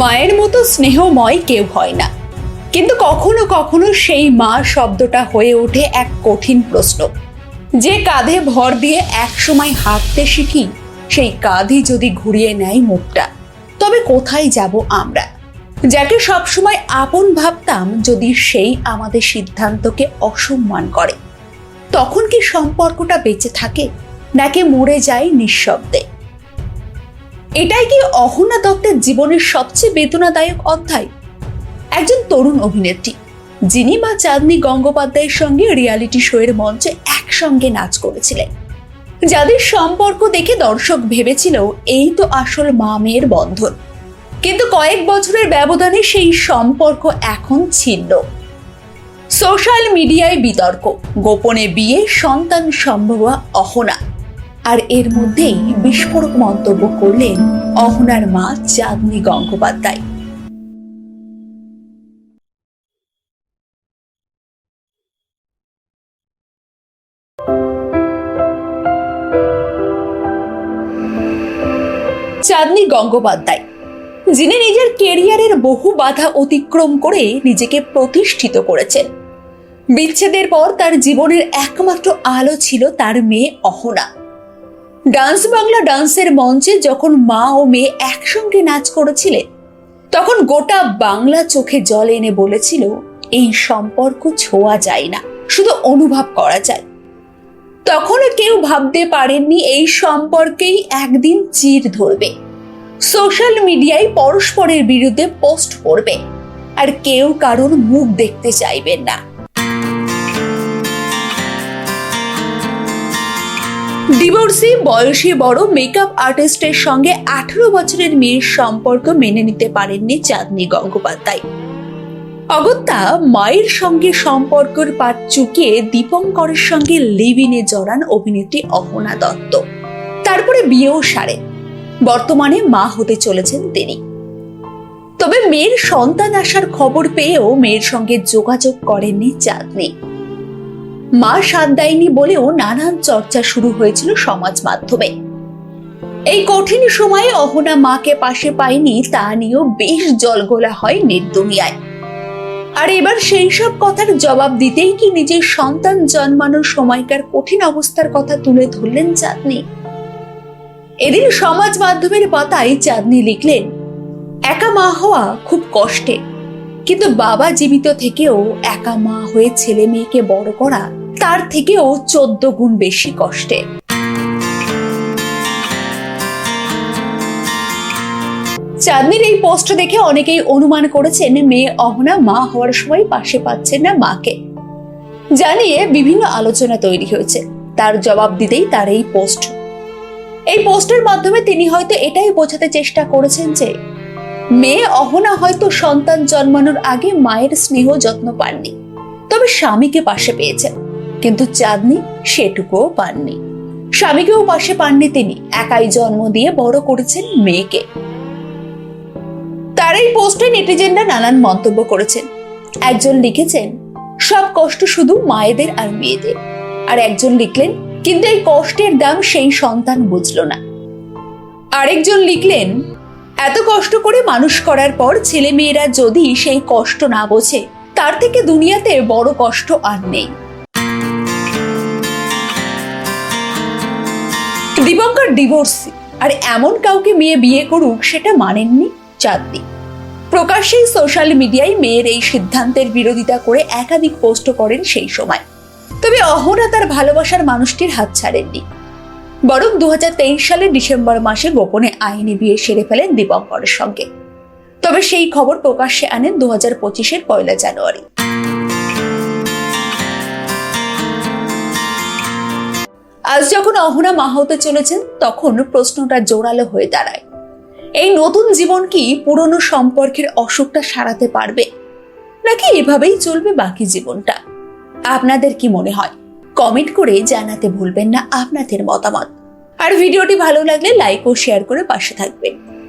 মায়ের মতো স্নেহময় কেউ হয় না। কিন্তু কখনো কখনো সেই মা শব্দটা হয়ে ওঠে এক কঠিন প্রশ্ন। যে কাঁধে ভর দিয়ে একসময় হাঁটতে শিখি, সেই কাঁধই যদি ঘুরিয়ে নেয় মুখটা। তবে কোথায় যাব আমরা? যাকে সবসময় আপন ভাবতাম যদি সেই আমাদের সিদ্ধান্তকে অসম্মান করে। তখন কি সম্পর্কটা বেঁচে থাকে, নাকি মরে যায় নিঃশব্দে? এটাই কি অহনা দত্তের জীবনের সবচেয়ে বেদনাদায়ক অধ্যায়? একজন তরুণ অভিনেত্রী, যিনি মা চাঁদনি গঙ্গোপাধ্যায়ের সঙ্গে রিয়ালিটি শো এর মঞ্চে একসঙ্গে নাচ করেছিলেন। যাদের সম্পর্ক দেখে দর্শক ভেবেছিল, এই তো আসল মা মেয়ের বন্ধন। কিন্তু কয়েক বছরের ব্যবধানে সেই সম্পর্ক এখন ছিন্ন। সোশ্যাল মিডিয়ায় বিতর্ক, গোপনে বিয়ে, সন্তান সম্ভব অহনা। আর এর মধ্যেই বিস্ফোরক মন্তব্য করলেন অহনার মা চাঁদনি গঙ্গোপাধ্যায়। চাঁদনি গঙ্গোপাধ্যায়, যিনি নিজের কেরিয়ারের বহু বাধা অতিক্রম করে নিজেকে প্রতিষ্ঠিত করেছেন। বিচ্ছেদের পর তার জীবনের একমাত্র আলো ছিল তার মেয়ে অহনা। ডান্স বাংলা ডান্সের মঞ্চে যখন মা ও মেয়ে একসঙ্গে নাচ করেছিলেন, তখন গোটা বাংলা চোখে জল এনে বলেছিল, এই সম্পর্ক ছোঁয়া যায় না, শুধু অনুভব করা যায়। তখনও কেউ ভাবতে পারেননি এই সম্পর্কেই একদিন চির ধরবে। সোশ্যাল মিডিয়ায় পরস্পরের বিরুদ্ধে পোস্ট করবে, আর কেউ কারোর মুখ দেখতে চাইবেন না। ডিভোর্সি, বয়সী বড় মেকআপ আর্টিস্টের সঙ্গে আঠারো বছরের মেয়ের সম্পর্ক মেনে নিতে পারেননি চাঁদনি গঙ্গোপাধ্যায়। অগত্যা মায়ের সঙ্গে সম্পর্কের পাট চুকিয়ে দীপঙ্করের সঙ্গে লিভিনে জড়ান অভিনেত্রী অহনা দত্ত। তারপরে বিয়েও সারেন বর্তমানে মা হতে চলেছেন তিনি। তবে মেয়ের সন্তান আসার খবর পেয়েও মেয়ের সঙ্গে যোগাযোগ করেননি চাঁদনি। মা সাথ দেয়নি বলেও নানান চর্চা শুরু হয়েছিল সমাজ মাধ্যমে। এই কঠিন সময়ে অহনা মাকে পাশে পায়নি, তা নিয়েও বেশ জলগোলা হয় নির্দুনিয়ায় আর এবার সেই সব কথার জবাব দিতেই কি নিজের সন্তান জন্মানোর সময়কার কঠিন অবস্থার কথা তুলে ধরলেন চাঁদনি। এদিন সমাজ মাধ্যমের পাতায় চাঁদনি লিখলেন, একা মা হওয়া খুব কষ্টে, কিন্তু বাবা জীবিত থেকেও একা মা হয়ে ছেলে মেয়েকে বড় করা তার থেকেও চোদ্দ গুণ বেশি কষ্টে। চাঁদনির এই পোস্ট দেখে অনেকেই অনুমান করেছেন, মেয়ে অহনা মা হওয়ার সময় পাশে পাচ্ছেন না মাকে। জানিয়ে বিভিন্ন আলোচনা তৈরি হয়েছে। তার জবাব দিতেই তার এই পোস্ট। এই পোস্টের মাধ্যমে তিনি হয়তো এটাই বোঝাতে চেষ্টা করেছেন যে, মেয়ে অহনা হয়তো সন্তান জন্মানোর আগে মায়ের স্নেহ যত্ন পাননি, তবে স্বামীকে পাশে পেয়েছেন। কিন্তু চাঁদনি সেটুকুও পাননি। স্বামীকেও পাশে পাননি তিনি। একাই জন্ম দিয়ে বড় করেছেন মেয়েকে। তার এই পোস্টে নেটিজেনরা নানান মন্তব্য করেছেন। একজন লিখেছেন, সব কষ্ট শুধু মায়েদের আর মেয়েদের। আর একজন লিখলেন, কিন্তু এই কষ্টের দাম সেই সন্তান বুঝলো না। আরেকজন লিখলেন, এত কষ্ট করে মানুষ করার পর ছেলে মেয়েরা যদি সেই কষ্ট না বোঝে, তার থেকে দুনিয়াতে বড় কষ্ট আর নেই। দিবঙ্কর ডিভোর্স আর এমন কাউকে মেয়ে বিয়ে করুক, সেটা মানেননি চাঁদনি। প্রকাশ্যেই সোশ্যাল মিডিয়ায় মেয়ের এই সিদ্ধান্তের বিরোধিতা করে একাধিক পোস্ট করেন সেই সময়। তবে অহনা তার ভালোবাসার মানুষটির হাত ছাড়েননি। বরং দু হাজার তেইশ সালের ডিসেম্বর মাসে গোপনে আইনি বিয়ে সেরে ফেলেন দীপঙ্করের সঙ্গে। তবে সেই খবর প্রকাশ্যে আনেন দু হাজার পঁচিশের পয়লা জানুয়ারি। আজ যখন অহনা মা হতে চলেছেন, তখন প্রশ্নটা জোরালো হয়ে দাঁড়ায়। এই নতুন জীবন কি পুরনো সম্পর্কের অসুখটা সারাতে পারবে? নাকি এভাবেই চলবে বাকি জীবনটা? আপনাদের কি মনে হয়? কমেন্ট করে জানাতে ভুলবেন না আপনাদের মতামত। আর ভিডিওটি ভালো লাগলে লাইক ও শেয়ার করে পাশে থাকবেন।